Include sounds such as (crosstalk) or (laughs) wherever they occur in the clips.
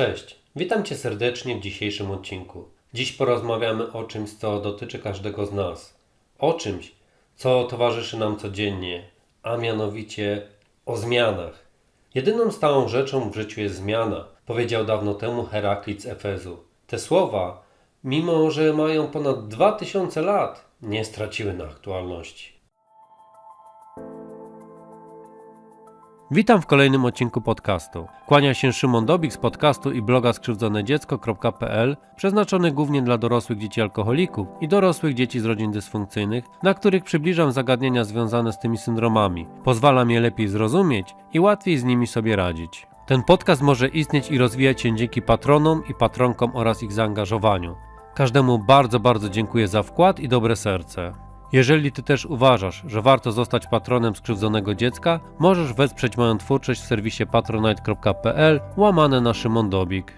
Cześć, witam Cię serdecznie w dzisiejszym odcinku. Dziś porozmawiamy o czymś, co dotyczy każdego z nas. O czymś, co towarzyszy nam codziennie, a mianowicie o zmianach. Jedyną stałą rzeczą w życiu jest zmiana, powiedział dawno temu Heraklit z Efezu. Te słowa, mimo że mają ponad 2000 lat, nie straciły na aktualności. Witam w kolejnym odcinku podcastu. Kłania się Szymon Dobik z podcastu i bloga skrzywdzonedziecko.pl, przeznaczony głównie dla dorosłych dzieci alkoholików i dorosłych dzieci z rodzin dysfunkcyjnych, na których przybliżam zagadnienia związane z tymi syndromami. Pozwalam je lepiej zrozumieć i łatwiej z nimi sobie radzić. Ten podcast może istnieć i rozwijać się dzięki patronom i patronkom oraz ich zaangażowaniu. Każdemu bardzo, bardzo dziękuję za wkład i dobre serce. Jeżeli Ty też uważasz, że warto zostać patronem skrzywdzonego dziecka, możesz wesprzeć moją twórczość w serwisie patronite.pl łamane na Szymon Dobik.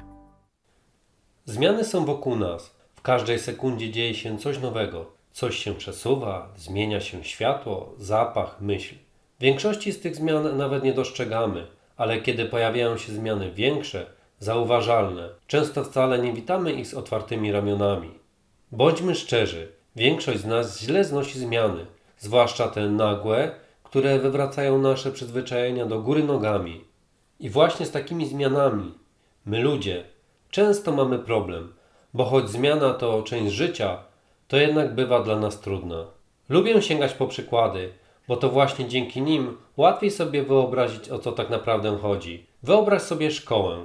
Zmiany są wokół nas. W każdej sekundzie dzieje się coś nowego. Coś się przesuwa, zmienia się światło, zapach, myśl. Większości z tych zmian nawet nie dostrzegamy, ale kiedy pojawiają się zmiany większe, zauważalne, często wcale nie witamy ich z otwartymi ramionami. Bądźmy szczerzy, większość z nas źle znosi zmiany, zwłaszcza te nagłe, które wywracają nasze przyzwyczajenia do góry nogami. I właśnie z takimi zmianami, my ludzie, często mamy problem, bo choć zmiana to część życia, to jednak bywa dla nas trudna. Lubię sięgać po przykłady, bo to właśnie dzięki nim łatwiej sobie wyobrazić, o co tak naprawdę chodzi. Wyobraź sobie szkołę,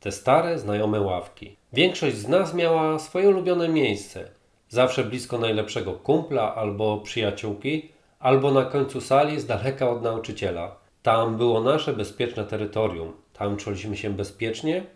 te stare, znajome ławki. Większość z nas miała swoje ulubione miejsce. Zawsze blisko najlepszego kumpla albo przyjaciółki, albo na końcu sali z daleka od nauczyciela. Tam było nasze bezpieczne terytorium. Tam czuliśmy się bezpiecznie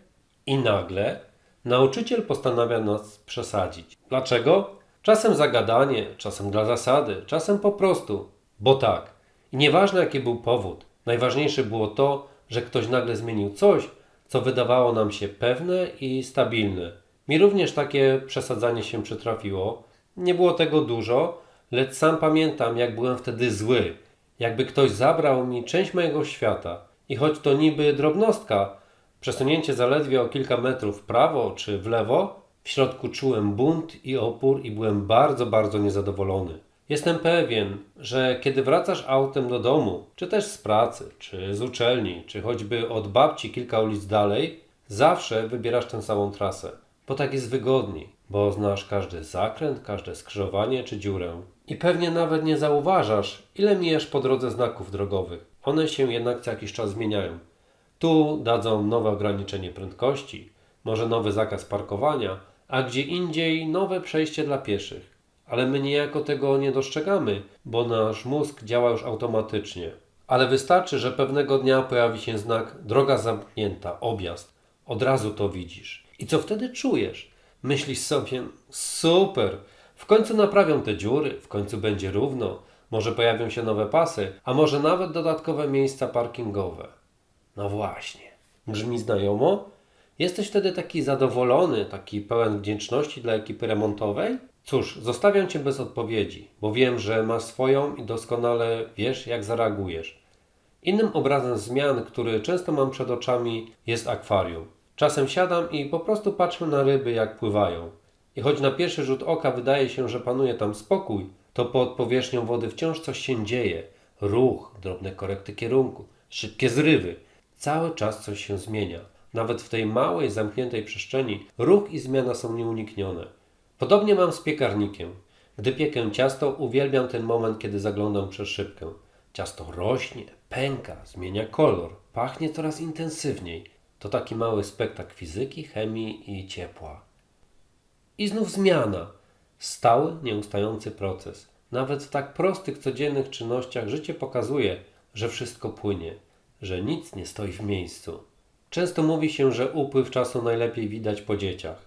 i nagle nauczyciel postanawia nas przesadzić. Dlaczego? Czasem zagadanie, czasem dla zasady, czasem po prostu. Bo tak. I nieważne jaki był powód, najważniejsze było to, że ktoś nagle zmienił coś, co wydawało nam się pewne i stabilne. Mi również takie przesadzanie się przytrafiło. Nie było tego dużo, lecz sam pamiętam, jak byłem wtedy zły. Jakby ktoś zabrał mi część mojego świata. I choć to niby drobnostka, przesunięcie zaledwie o kilka metrów w prawo czy w lewo, w środku czułem bunt i opór i byłem bardzo, bardzo niezadowolony. Jestem pewien, że kiedy wracasz autem do domu, czy też z pracy, czy z uczelni, czy choćby od babci kilka ulic dalej, zawsze wybierasz tę samą trasę. Bo tak jest wygodniej, bo znasz każdy zakręt, każde skrzyżowanie czy dziurę. I pewnie nawet nie zauważasz, ile mijasz po drodze znaków drogowych. One się jednak co jakiś czas zmieniają. Tu dadzą nowe ograniczenie prędkości, może nowy zakaz parkowania, a gdzie indziej nowe przejście dla pieszych. Ale my niejako tego nie dostrzegamy, bo nasz mózg działa już automatycznie. Ale wystarczy, że pewnego dnia pojawi się znak droga zamknięta, objazd. Od razu to widzisz. I co wtedy czujesz? Myślisz sobie, super, w końcu naprawią te dziury, w końcu będzie równo, może pojawią się nowe pasy, a może nawet dodatkowe miejsca parkingowe. No właśnie. Brzmi znajomo? Jesteś wtedy taki zadowolony, taki pełen wdzięczności dla ekipy remontowej? Cóż, zostawiam Cię bez odpowiedzi, bo wiem, że masz swoją i doskonale wiesz, jak zareagujesz. Innym obrazem zmian, który często mam przed oczami, jest akwarium. Czasem siadam i po prostu patrzę na ryby, jak pływają. I choć na pierwszy rzut oka wydaje się, że panuje tam spokój, to pod powierzchnią wody wciąż coś się dzieje. Ruch, drobne korekty kierunku, szybkie zrywy. Cały czas coś się zmienia. Nawet w tej małej, zamkniętej przestrzeni ruch i zmiana są nieuniknione. Podobnie mam z piekarnikiem. Gdy piekę ciasto, uwielbiam ten moment, kiedy zaglądam przez szybkę. Ciasto rośnie, pęka, zmienia kolor, pachnie coraz intensywniej. To taki mały spektakl fizyki, chemii i ciepła. I znów zmiana. Stały, nieustający proces. Nawet w tak prostych, codziennych czynnościach życie pokazuje, że wszystko płynie, że nic nie stoi w miejscu. Często mówi się, że upływ czasu najlepiej widać po dzieciach.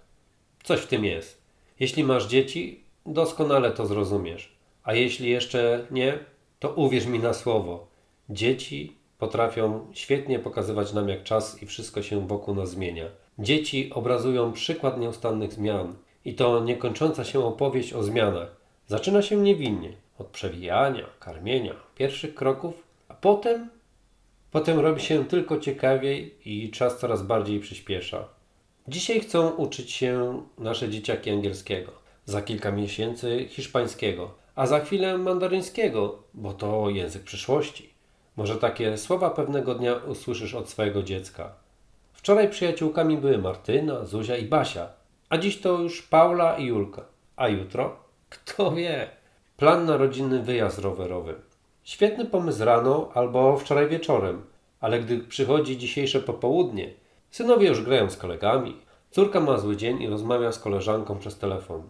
Coś w tym jest. Jeśli masz dzieci, doskonale to zrozumiesz. A jeśli jeszcze nie, to uwierz mi na słowo. Dzieci potrafią świetnie pokazywać nam, jak czas i wszystko się wokół nas zmienia. Dzieci obrazują przykład nieustannych zmian. I to niekończąca się opowieść o zmianach. Zaczyna się niewinnie, od przewijania, karmienia, pierwszych kroków, a potem, potem robi się tylko ciekawiej i czas coraz bardziej przyspiesza. Dzisiaj chcą uczyć się nasze dzieciaki angielskiego, za kilka miesięcy hiszpańskiego, a za chwilę mandaryńskiego, bo to język przyszłości. Może takie słowa pewnego dnia usłyszysz od swojego dziecka. Wczoraj przyjaciółkami były Martyna, Zuzia i Basia, a dziś to już Paula i Julka. A jutro? Kto wie? Plan na rodzinny wyjazd rowerowy. Świetny pomysł rano albo wczoraj wieczorem, ale gdy przychodzi dzisiejsze popołudnie, synowie już grają z kolegami, córka ma zły dzień i rozmawia z koleżanką przez telefon.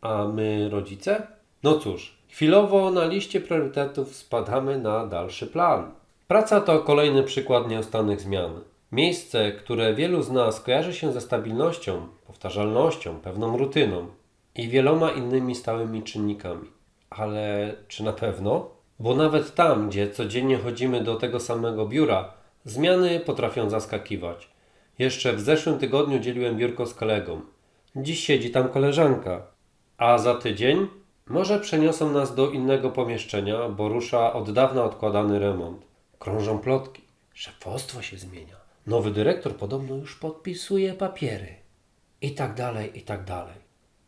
A my, rodzice? No cóż, chwilowo na liście priorytetów spadamy na dalszy plan. Praca to kolejny przykład nieustannych zmian. Miejsce, które wielu z nas kojarzy się ze stabilnością, powtarzalnością, pewną rutyną i wieloma innymi stałymi czynnikami. Ale czy na pewno? Bo nawet tam, gdzie codziennie chodzimy do tego samego biura, zmiany potrafią zaskakiwać. Jeszcze w zeszłym tygodniu dzieliłem biurko z kolegą. Dziś siedzi tam koleżanka. A za tydzień może przeniosą nas do innego pomieszczenia, bo rusza od dawna odkładany remont. Krążą plotki. Szefostwo się zmienia. Nowy dyrektor podobno już podpisuje papiery. I tak dalej, i tak dalej.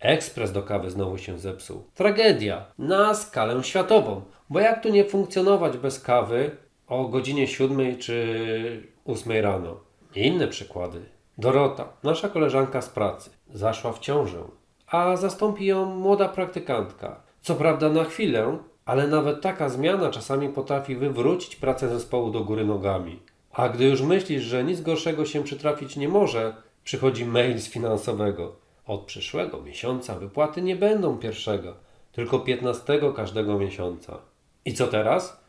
Ekspres do kawy znowu się zepsuł. Tragedia na skalę światową. Bo jak tu nie funkcjonować bez kawy o godzinie 7 czy 8 rano? I inne przykłady. Dorota, nasza koleżanka z pracy, zaszła w ciążę, a zastąpi ją młoda praktykantka. Co prawda na chwilę, ale nawet taka zmiana czasami potrafi wywrócić pracę zespołu do góry nogami. A gdy już myślisz, że nic gorszego się przytrafić nie może, przychodzi mail z finansowego. Od przyszłego miesiąca wypłaty nie będą pierwszego, tylko 15 każdego miesiąca. I co teraz?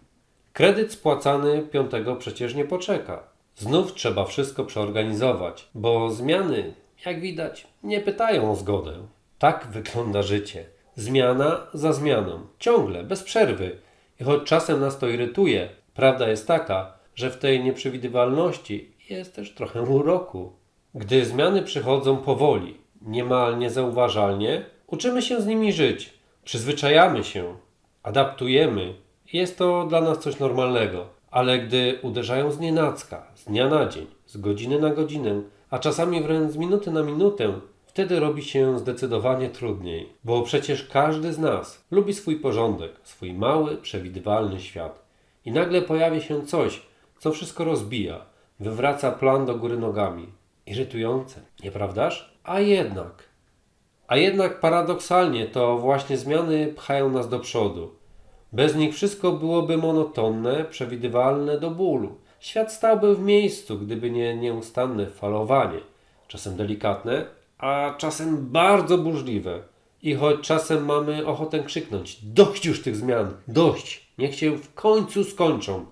Kredyt spłacany piątego przecież nie poczeka. Znów trzeba wszystko przeorganizować, bo zmiany, jak widać, nie pytają o zgodę. Tak wygląda życie. Zmiana za zmianą, ciągle, bez przerwy. I choć czasem nas to irytuje, prawda jest taka, że w tej nieprzewidywalności jest też trochę uroku. Gdy zmiany przychodzą powoli, niemal niezauważalnie, uczymy się z nimi żyć, przyzwyczajamy się, adaptujemy jest to dla nas coś normalnego. Ale gdy uderzają z nienacka, z dnia na dzień, z godziny na godzinę, a czasami wręcz z minuty na minutę, wtedy robi się zdecydowanie trudniej. Bo przecież każdy z nas lubi swój porządek, swój mały, przewidywalny świat. I nagle pojawia się coś, co wszystko rozbija, wywraca plan do góry nogami. Irytujące, nieprawdaż? A jednak. A jednak paradoksalnie to właśnie zmiany pchają nas do przodu. Bez nich wszystko byłoby monotonne, przewidywalne do bólu. Świat stałby w miejscu, gdyby nie nieustanne falowanie, czasem delikatne, a czasem bardzo burzliwe. I choć czasem mamy ochotę krzyknąć: Dość już tych zmian, dość, niech się w końcu skończą,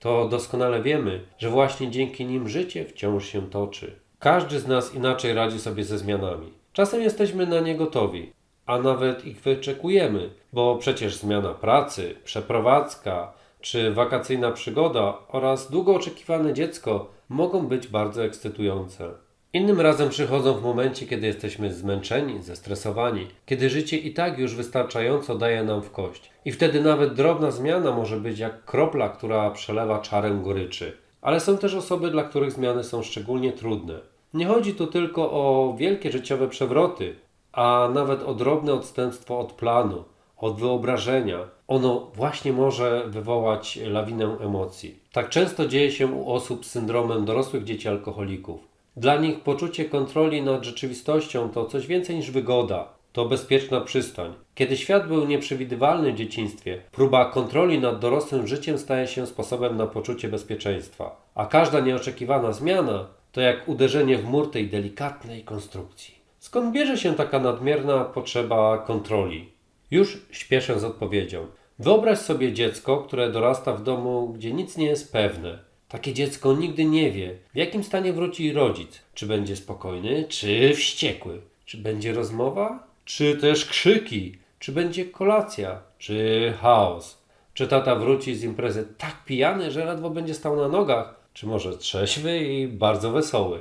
to doskonale wiemy, że właśnie dzięki nim życie wciąż się toczy. Każdy z nas inaczej radzi sobie ze zmianami. Czasem jesteśmy na nie gotowi, a nawet ich wyczekujemy, bo przecież zmiana pracy, przeprowadzka czy wakacyjna przygoda oraz długo oczekiwane dziecko mogą być bardzo ekscytujące. Innym razem przychodzą w momencie, kiedy jesteśmy zmęczeni, zestresowani, kiedy życie i tak już wystarczająco daje nam w kość. I wtedy nawet drobna zmiana może być jak kropla, która przelewa czarem goryczy. Ale są też osoby, dla których zmiany są szczególnie trudne. Nie chodzi tu tylko o wielkie życiowe przewroty, a nawet o drobne odstępstwo od planu, od wyobrażenia. Ono właśnie może wywołać lawinę emocji. Tak często dzieje się u osób z syndromem dorosłych dzieci alkoholików. Dla nich poczucie kontroli nad rzeczywistością to coś więcej niż wygoda. To bezpieczna przystań. Kiedy świat był nieprzewidywalny w dzieciństwie, próba kontroli nad dorosłym życiem staje się sposobem na poczucie bezpieczeństwa. A każda nieoczekiwana zmiana to jak uderzenie w mur tej delikatnej konstrukcji. Skąd bierze się taka nadmierna potrzeba kontroli? Już śpieszę z odpowiedzią. Wyobraź sobie dziecko, które dorasta w domu, gdzie nic nie jest pewne. Takie dziecko nigdy nie wie, w jakim stanie wróci rodzic. Czy będzie spokojny, czy wściekły. Czy będzie rozmowa, czy też krzyki. Czy będzie kolacja, czy chaos. Czy tata wróci z imprezy tak pijany, że ledwo będzie stał na nogach, czy może trzeźwy i bardzo wesoły.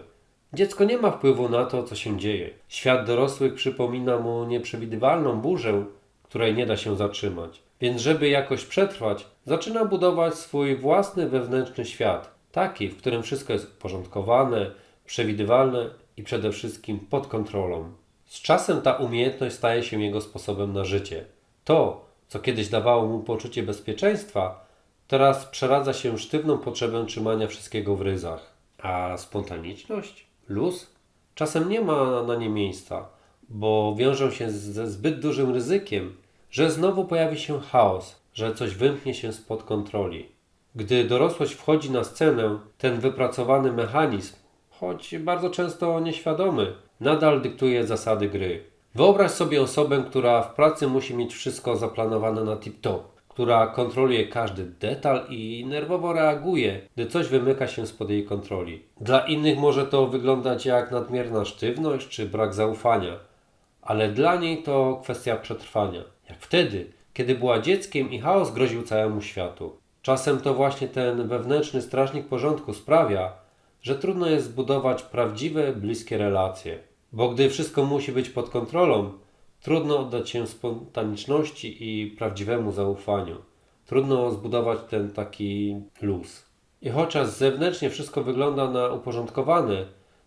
Dziecko nie ma wpływu na to, co się dzieje. Świat dorosłych przypomina mu nieprzewidywalną burzę, której nie da się zatrzymać. Więc żeby jakoś przetrwać, zaczyna budować swój własny wewnętrzny świat, taki, w którym wszystko jest uporządkowane, przewidywalne i przede wszystkim pod kontrolą. Z czasem ta umiejętność staje się jego sposobem na życie. To, co kiedyś dawało mu poczucie bezpieczeństwa, teraz przeradza się sztywną potrzebę trzymania wszystkiego w ryzach. A spontaniczność? Luz? Czasem nie ma na nie miejsca, bo wiążą się ze zbyt dużym ryzykiem, że znowu pojawi się chaos, że coś wymknie się spod kontroli. Gdy dorosłość wchodzi na scenę, ten wypracowany mechanizm, choć bardzo często nieświadomy, nadal dyktuje zasady gry. Wyobraź sobie osobę, która w pracy musi mieć wszystko zaplanowane na tip-top, która kontroluje każdy detal i nerwowo reaguje, gdy coś wymyka się spod jej kontroli. Dla innych może to wyglądać jak nadmierna sztywność czy brak zaufania, ale dla niej to kwestia przetrwania. Jak wtedy, kiedy była dzieckiem i chaos groził całemu światu. Czasem to właśnie ten wewnętrzny strażnik porządku sprawia, że trudno jest zbudować prawdziwe, bliskie relacje. Bo gdy wszystko musi być pod kontrolą, trudno oddać się spontaniczności i prawdziwemu zaufaniu. Trudno zbudować ten taki luz. I chociaż zewnętrznie wszystko wygląda na uporządkowane,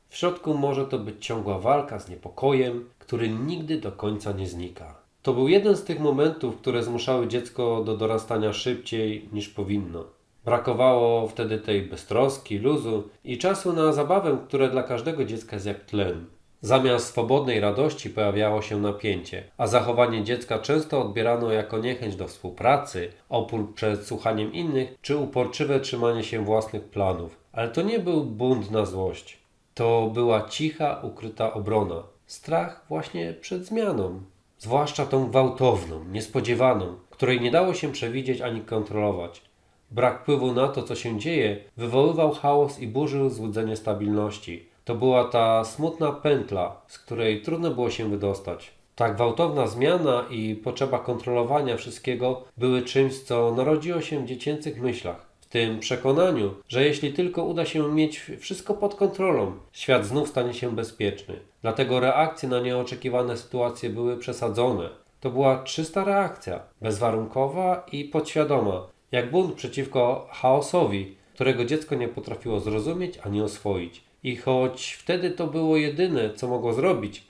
w środku może to być ciągła walka z niepokojem, który nigdy do końca nie znika. To był jeden z tych momentów, które zmuszały dziecko do dorastania szybciej niż powinno. Brakowało wtedy tej beztroski, luzu i czasu na zabawę, które dla każdego dziecka jest jak tlen. Zamiast swobodnej radości pojawiało się napięcie, a zachowanie dziecka często odbierano jako niechęć do współpracy, opór przed słuchaniem innych czy uporczywe trzymanie się własnych planów. Ale to nie był bunt na złość. To była cicha, ukryta obrona. Strach właśnie przed zmianą. Zwłaszcza tą gwałtowną, niespodziewaną, której nie dało się przewidzieć ani kontrolować. Brak wpływu na to, co się dzieje, wywoływał chaos i burzył złudzenie stabilności. To była ta smutna pętla, z której trudno było się wydostać. Ta gwałtowna zmiana i potrzeba kontrolowania wszystkiego były czymś, co narodziło się w dziecięcych myślach. Tym przekonaniu, że jeśli tylko uda się mieć wszystko pod kontrolą, świat znów stanie się bezpieczny. Dlatego reakcje na nieoczekiwane sytuacje były przesadzone. To była czysta reakcja, bezwarunkowa i podświadoma, jak bunt przeciwko chaosowi, którego dziecko nie potrafiło zrozumieć ani oswoić. I choć wtedy to było jedyne, co mogło zrobić,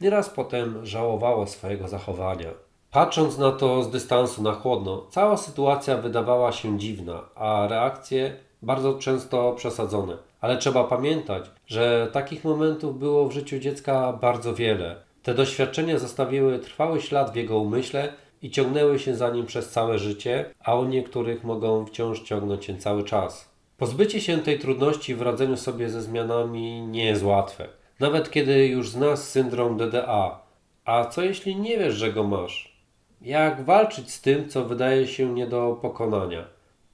nieraz potem żałowało swojego zachowania. Patrząc na to z dystansu na chłodno, cała sytuacja wydawała się dziwna, a reakcje bardzo często przesadzone. Ale trzeba pamiętać, że takich momentów było w życiu dziecka bardzo wiele. Te doświadczenia zostawiły trwały ślad w jego umyśle i ciągnęły się za nim przez całe życie, a u niektórych mogą wciąż ciągnąć się cały czas. Pozbycie się tej trudności w radzeniu sobie ze zmianami nie jest łatwe. Nawet kiedy już znasz syndrom DDA. A co jeśli nie wiesz, że go masz? Jak walczyć z tym, co wydaje się nie do pokonania?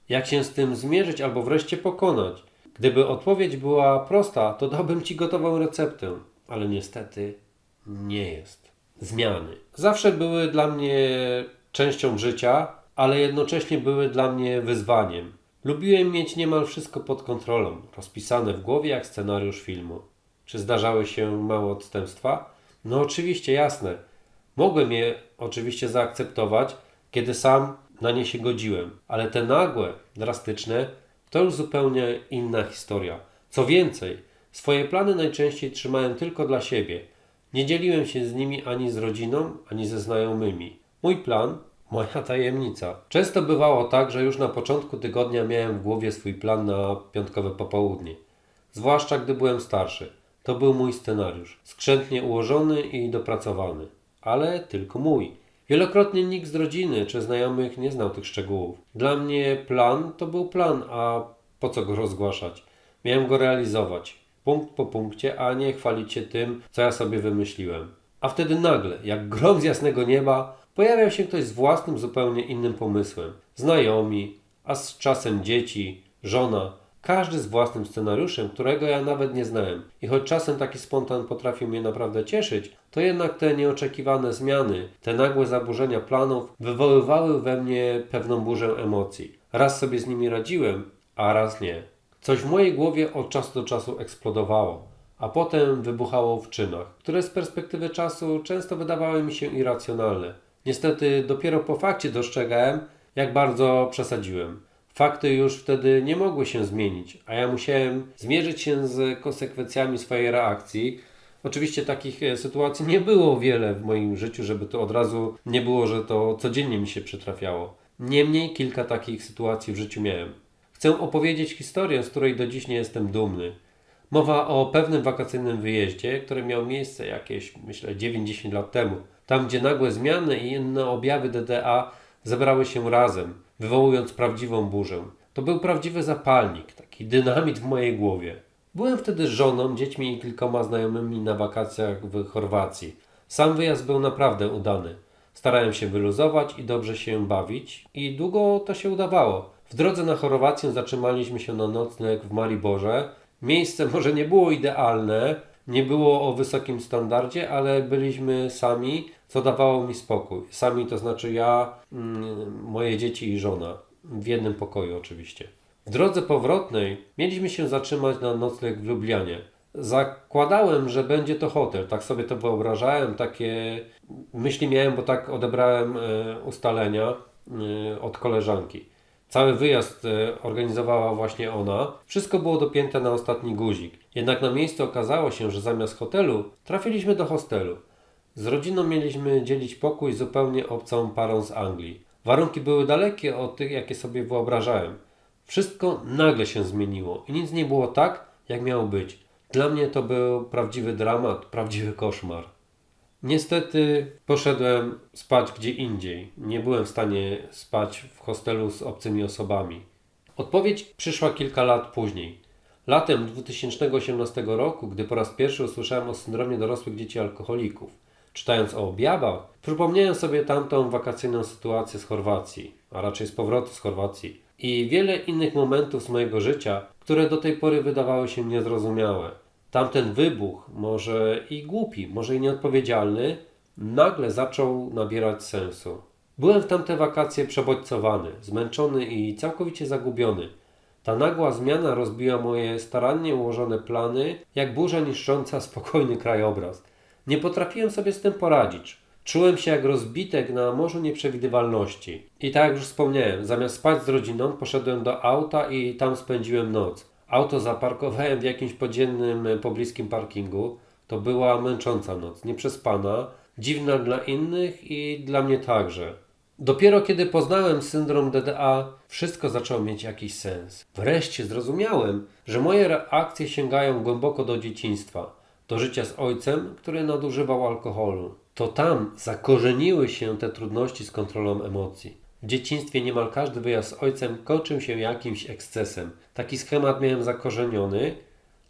Jak się z tym zmierzyć albo wreszcie pokonać? Gdyby odpowiedź była prosta, to dałbym Ci gotową receptę, ale niestety nie jest. Zmiany. Zawsze były dla mnie częścią życia, ale jednocześnie były dla mnie wyzwaniem. Lubiłem mieć niemal wszystko pod kontrolą, rozpisane w głowie jak scenariusz filmu. Czy zdarzały się małe odstępstwa? No oczywiście, jasne. Mogłem je oczywiście zaakceptować, kiedy sam na nie się godziłem, ale te nagłe, drastyczne, to już zupełnie inna historia. Co więcej, swoje plany najczęściej trzymałem tylko dla siebie. Nie dzieliłem się z nimi ani z rodziną, ani ze znajomymi. Mój plan, (laughs) moja tajemnica. Często bywało tak, że już na początku tygodnia miałem w głowie swój plan na piątkowe popołudnie. Zwłaszcza gdy byłem starszy. To był mój scenariusz, skrzętnie ułożony i dopracowany, ale tylko mój. Wielokrotnie nikt z rodziny czy znajomych nie znał tych szczegółów. Dla mnie plan to był plan, a po co go rozgłaszać? Miałem go realizować, punkt po punkcie, a nie chwalić się tym, co ja sobie wymyśliłem. A wtedy nagle, jak grom z jasnego nieba, pojawiał się ktoś z własnym, zupełnie innym pomysłem. Znajomi, a z czasem dzieci, żona, każdy z własnym scenariuszem, którego ja nawet nie znałem. I choć czasem taki spontan potrafił mnie naprawdę cieszyć, to jednak te nieoczekiwane zmiany, te nagłe zaburzenia planów wywoływały we mnie pewną burzę emocji. Raz sobie z nimi radziłem, a raz nie. Coś w mojej głowie od czasu do czasu eksplodowało, a potem wybuchało w czynach, które z perspektywy czasu często wydawały mi się irracjonalne. Niestety dopiero po fakcie dostrzegałem, jak bardzo przesadziłem. Fakty już wtedy nie mogły się zmienić, a ja musiałem zmierzyć się z konsekwencjami swojej reakcji. Oczywiście takich e, sytuacji nie było wiele w moim życiu, żeby to od razu nie było, że to codziennie mi się przytrafiało. Niemniej kilka takich sytuacji w życiu miałem. Chcę opowiedzieć historię, z której do dziś nie jestem dumny. Mowa o pewnym wakacyjnym wyjeździe, który miał miejsce jakieś, myślę, 9-10 lat temu. Tam, gdzie nagłe zmiany i inne objawy DDA zebrały się razem, wywołując prawdziwą burzę. To był prawdziwy zapalnik, taki dynamit w mojej głowie. Byłem wtedy z żoną, dziećmi i kilkoma znajomymi na wakacjach w Chorwacji. Sam wyjazd był naprawdę udany. Starałem się wyluzować i dobrze się bawić i długo to się udawało. W drodze na Chorwację zatrzymaliśmy się na nocleg w Mariborze. Miejsce może nie było idealne, nie było o wysokim standardzie, ale byliśmy sami, co dawało mi spokój. Sami to znaczy ja, mm, moje dzieci i żona. W jednym pokoju oczywiście. W drodze powrotnej mieliśmy się zatrzymać na nocleg w Lublianie. Zakładałem, że będzie to hotel, tak sobie to wyobrażałem, takie myśli miałem, bo tak odebrałem e, ustalenia e, od koleżanki. Cały wyjazd e, organizowała właśnie ona. Wszystko było dopięte na ostatni guzik. Jednak na miejscu okazało się, że zamiast hotelu trafiliśmy do hostelu. Z rodziną mieliśmy dzielić pokój zupełnie obcą parą z Anglii. Warunki były dalekie od tych, jakie sobie wyobrażałem. Wszystko nagle się zmieniło i nic nie było tak, jak miało być. Dla mnie to był prawdziwy dramat, prawdziwy koszmar. Niestety poszedłem spać gdzie indziej. Nie byłem w stanie spać w hostelu z obcymi osobami. Odpowiedź przyszła kilka lat później. Latem 2018 roku, gdy po raz pierwszy usłyszałem o syndromie dorosłych dzieci alkoholików, czytając o objawach, przypomniałem sobie tamtą wakacyjną sytuację z Chorwacji, a raczej z powrotu z Chorwacji i wiele innych momentów z mojego życia, które do tej pory wydawały się niezrozumiałe. Tamten wybuch, może i głupi, może i nieodpowiedzialny, nagle zaczął nabierać sensu. Byłem w tamte wakacje przebodźcowany, zmęczony i całkowicie zagubiony. Ta nagła zmiana rozbiła moje starannie ułożone plany, jak burza niszcząca spokojny krajobraz. Nie potrafiłem sobie z tym poradzić. Czułem się jak rozbitek na morzu nieprzewidywalności. I tak jak już wspomniałem, zamiast spać z rodziną, poszedłem do auta i tam spędziłem noc. Auto zaparkowałem w jakimś podziemnym, e, pobliskim parkingu. To była męcząca noc, nieprzespana, dziwna dla innych i dla mnie także. Dopiero kiedy poznałem syndrom DDA, wszystko zaczęło mieć jakiś sens. Wreszcie zrozumiałem, że moje reakcje sięgają głęboko do dzieciństwa, do życia z ojcem, który nadużywał alkoholu. To tam zakorzeniły się te trudności z kontrolą emocji. W dzieciństwie niemal każdy wyjazd z ojcem kończył się jakimś ekscesem. Taki schemat miałem zakorzeniony,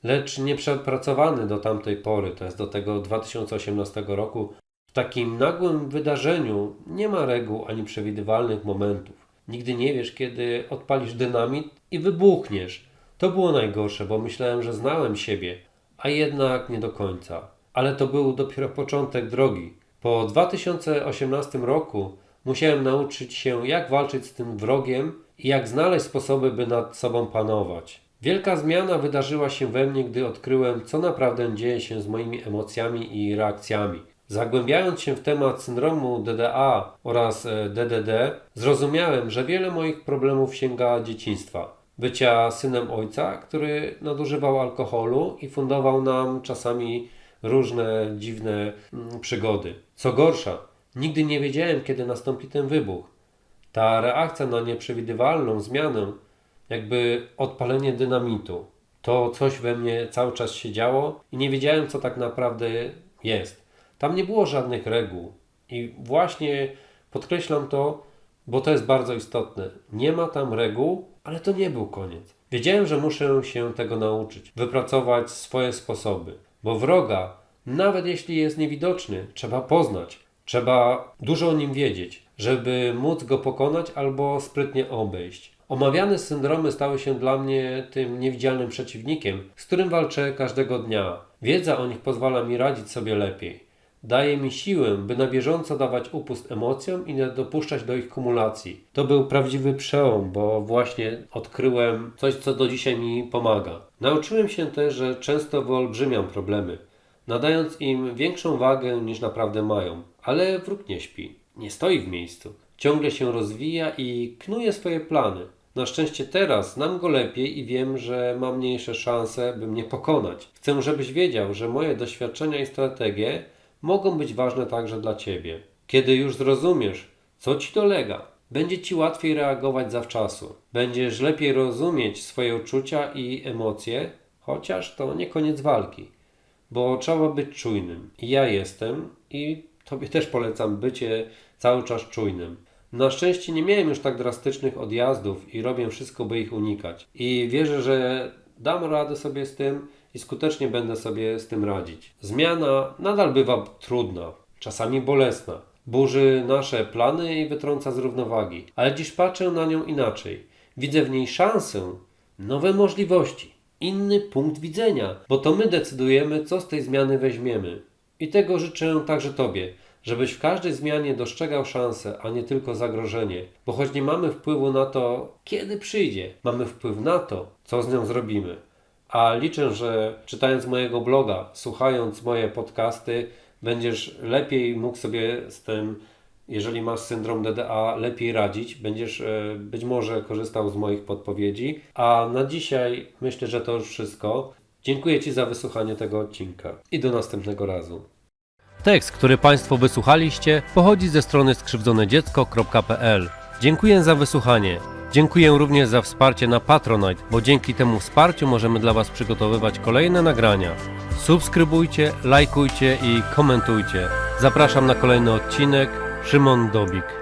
lecz nie przepracowany do tamtej pory, to jest do tego 2018 roku. W takim nagłym wydarzeniu nie ma reguł ani przewidywalnych momentów. Nigdy nie wiesz, kiedy odpalisz dynamit i wybuchniesz. To było najgorsze, bo myślałem, że znałem siebie, a jednak nie do końca. Ale to był dopiero początek drogi. Po 2018 roku musiałem nauczyć się, jak walczyć z tym wrogiem i jak znaleźć sposoby, by nad sobą panować. Wielka zmiana wydarzyła się we mnie, gdy odkryłem, co naprawdę dzieje się z moimi emocjami i reakcjami. Zagłębiając się w temat syndromu DDA oraz e, DDD, zrozumiałem, że wiele moich problemów sięga dzieciństwa. Bycia synem ojca, który nadużywał alkoholu i fundował nam czasami różne dziwne mm, przygody. Co gorsza, nigdy nie wiedziałem, kiedy nastąpi ten wybuch. Ta reakcja na nieprzewidywalną zmianę, jakby odpalenie dynamitu. To coś we mnie cały czas się działo i nie wiedziałem, co tak naprawdę jest. Tam nie było żadnych reguł. I właśnie podkreślam to, bo to jest bardzo istotne. Nie ma tam reguł, ale to nie był koniec. Wiedziałem, że muszę się tego nauczyć, wypracować swoje sposoby, bo wroga, nawet jeśli jest niewidoczny, trzeba poznać, trzeba dużo o nim wiedzieć, żeby móc go pokonać albo sprytnie obejść. Omawiane syndromy stały się dla mnie tym niewidzialnym przeciwnikiem, z którym walczę każdego dnia. Wiedza o nich pozwala mi radzić sobie lepiej. Daje mi siłę, by na bieżąco dawać upust emocjom i nie dopuszczać do ich kumulacji. To był prawdziwy przełom, bo właśnie odkryłem coś, co do dzisiaj mi pomaga. Nauczyłem się też, że często wyolbrzymiam problemy, nadając im większą wagę niż naprawdę mają. Ale wróg nie śpi, nie stoi w miejscu. Ciągle się rozwija i knuje swoje plany. Na szczęście teraz znam go lepiej i wiem, że ma mniejsze szanse, by mnie pokonać. Chcę, żebyś wiedział, że moje doświadczenia i strategie mogą być ważne także dla Ciebie. Kiedy już zrozumiesz, co Ci dolega, będzie Ci łatwiej reagować zawczasu. Będziesz lepiej rozumieć swoje uczucia i emocje, chociaż to nie koniec walki, bo trzeba być czujnym. I ja jestem i Tobie też polecam bycie cały czas czujnym. Na szczęście nie miałem już tak drastycznych odjazdów i robię wszystko, by ich unikać. I wierzę, że dam radę sobie z tym i skutecznie będę sobie z tym radzić. Zmiana nadal bywa trudna, czasami bolesna. Burzy nasze plany i wytrąca z równowagi, ale dziś patrzę na nią inaczej. Widzę w niej szansę, nowe możliwości, inny punkt widzenia, bo to my decydujemy, co z tej zmiany weźmiemy. I tego życzę także Tobie, żebyś w każdej zmianie dostrzegał szansę, a nie tylko zagrożenie, bo choć nie mamy wpływu na to, kiedy przyjdzie, mamy wpływ na to, co z nią zrobimy. A liczę, że czytając mojego bloga, słuchając moje podcasty, będziesz lepiej mógł sobie z tym, jeżeli masz syndrom DDA, lepiej radzić. Będziesz e, być może korzystał z moich podpowiedzi. A na dzisiaj myślę, że to już wszystko. Dziękuję Ci za wysłuchanie tego odcinka i do następnego razu. Tekst, który Państwo wysłuchaliście, pochodzi ze strony skrzywdzonedziecko.pl. Dziękuję za wysłuchanie. Dziękuję również za wsparcie na Patronite, bo dzięki temu wsparciu możemy dla Was przygotowywać kolejne nagrania. Subskrybujcie, lajkujcie i komentujcie. Zapraszam na kolejny odcinek. Szymon Dobik.